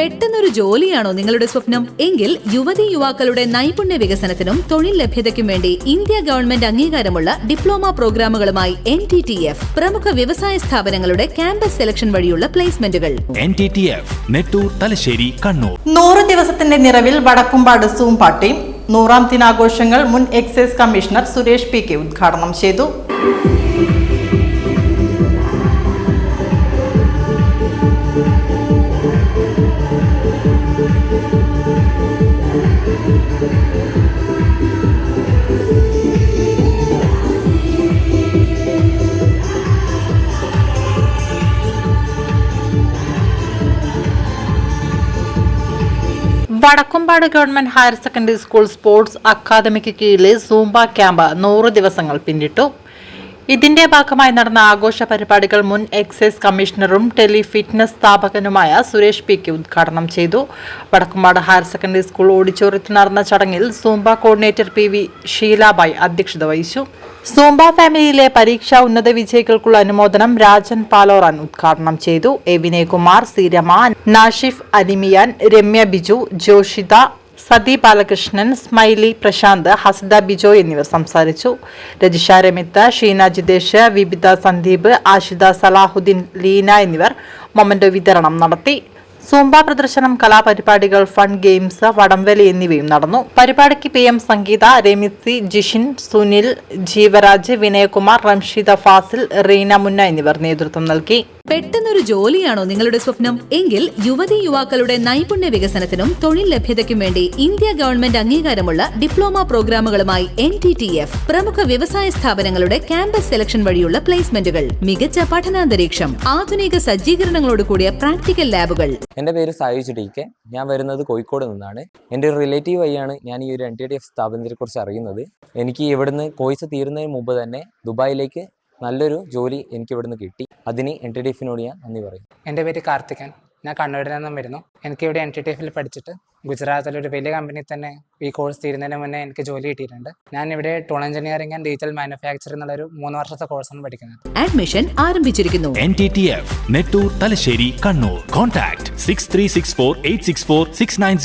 പെട്ടെന്നൊരു ജോലിയാണോ നിങ്ങളുടെ സ്വപ്നം? എങ്കിൽ യുവതി യുവാക്കളുടെ നൈപുണ്യ വികസനത്തിനും തൊഴിൽ ലഭ്യതയ്ക്കും വേണ്ടി ഇന്ത്യ ഗവൺമെന്റ് അംഗീകാരമുള്ള ഡിപ്ലോമ പ്രോഗ്രാമുകളുമായി എൻ ടി ടി എഫ് പ്രമുഖ വ്യവസായ സ്ഥാപനങ്ങളുടെ ക്യാമ്പസ് സെലക്ഷൻ വഴിയുള്ള പ്ലേസ്മെന്റുകൾ. N T T F Nettur Thalassery Kannur. നൂറ് ദിവസത്തിന്റെ നിറവിൽ വടക്കുംപാട് സൂം പാർട്ടിയും നൂറാം ദിനാഘോഷങ്ങൾ മുൻ excise commissioner Suresh P K ഉദ്ഘാടനം ചെയ്തു. Vadakkumpad government higher secondary school sports academic കീഴിലെ സൂംബ ക്യാമ്പ് നൂറ് ദിവസങ്ങൾ പിന്നിട്ടു. ഇതിന്റെ ഭാഗമായി നടന്ന ആഘോഷ പരിപാടികൾ മുൻ എക്സൈസ് കമ്മീഷണറും ടെലി ഫിറ്റ്നസ് സ്ഥാപകനുമായ സുരേഷ് പി കെ ഉദ്ഘാടനം ചെയ്തു. വടക്കുംപാട് ഹയർ സെക്കൻഡറി സ്കൂൾ ഓഡിറ്റോറിയത്തിൽ നടന്ന ചടങ്ങിൽ zumba coordinator P V Sheelabai അധ്യക്ഷത വഹിച്ചു. സൂംബ ഫാമിലിയിലെ പരീക്ഷാ ഉന്നത വിജയികൾക്കുള്ള അനുമോദനം രാജൻ പാലോറൻ ഉദ്ഘാടനം ചെയ്തു. A Vinayakumar C Nashif Alimiyan Ramya Biju Joshitha Sathi Balakrishnan Smiley Prashanth Hasda Bijo എന്നിവർ സംസാരിച്ചു. രജിഷ രമിത്ത ഷീന ജിതേഷ് വിബിത സന്ദീപ് ആഷിദ സലാഹുദ്ദീൻ ലീന എന്നിവർ മൊമന്റോ വിതരണം നടത്തി. സൂംബ പ്രദർശനം കലാപരിപാടികൾ ഫൺ ഗെയിംസ് വടംവലി എന്നിവയും നടന്നു. പരിപാടിക്ക് പി എം സംഗീത രമിസി ജിഷിൻ സുനിൽ ജീവരാജ് വിനയകുമാർ റംഷിദ ഫാസിൽ റീന മുന്ന എന്നിവർ നേതൃത്വം നൽകി. പെട്ടെന്നൊരു ജോലിയാണോ നിങ്ങളുടെ സ്വപ്നം? എങ്കിൽ യുവതി യുവാക്കളുടെ നൈപുണ്യ വികസനത്തിനും തൊഴിൽ ലഭ്യതയ്ക്കും വേണ്ടി ഇന്ത്യ ഗവൺമെന്റ് അംഗീകാരമുള്ള ഡിപ്ലോമ പ്രോഗ്രാമുകളുമായി എൻ ടി ടി എഫ് പ്രമുഖ വ്യവസായ സ്ഥാപനങ്ങളുടെ ക്യാമ്പസ് സെലക്ഷൻ വഴിയുള്ള പ്ലേസ്മെന്റുകൾ മികച്ച പഠനാന്തരീക്ഷം ആധുനിക സജ്ജീകരണങ്ങളോട് കൂടിയ പ്രാക്ടിക്കൽ ലാബുകൾ. എന്റെ പേര് സായുജ് ടി ഞാൻ വരുന്നത് കോഴിക്കോട് നിന്നാണ്. എന്റെ ഒരു റിലേറ്റീവ് വഴിയാണ് ഞാൻ ഈ ഒരു എൻ ടി ടി എഫ് സ്ഥാപനത്തെ കുറിച്ച് അറിയുന്നത്. എനിക്ക് ഇവിടുന്ന് കോഴ്സ് തീരുന്നതിന് മുമ്പ് തന്നെ ദുബായിലേക്ക് നല്ലൊരു ജോലി എനിക്ക് ഇവിടുന്ന് കിട്ടി. അതിന് എൻ ടി ഡി എഫിനോട് ഞാൻ നന്ദി പറയും എന്റെ പേര് കാർത്തികൻ. ഞാൻ കണ്ണൂരിൽ നിന്നും വരുന്നു. എനിക്ക് ഇവിടെ എൻ ടി ടി എഫിൽ പഠിച്ചിട്ട് ഗുജറാത്തിലെ ഒരു വലിയ കമ്പനി തന്നെ ഈ കോഴ്സ് തീരുന്നതിന് മുന്നേ എനിക്ക് ജോലി കിട്ടിയിട്ടുണ്ട്. ഞാൻ ഇവിടെ tool engineering and digital manufacturing എന്നുള്ളൊരു മൂന്ന് വർഷത്തെ കോഴ്സാണ് പഠിക്കുന്നത്. അഡ്മിഷൻ ആരംഭിച്ചിരിക്കുന്നു. N T T F Nettur Thalassery Kannur contact six three six four eight six four six nine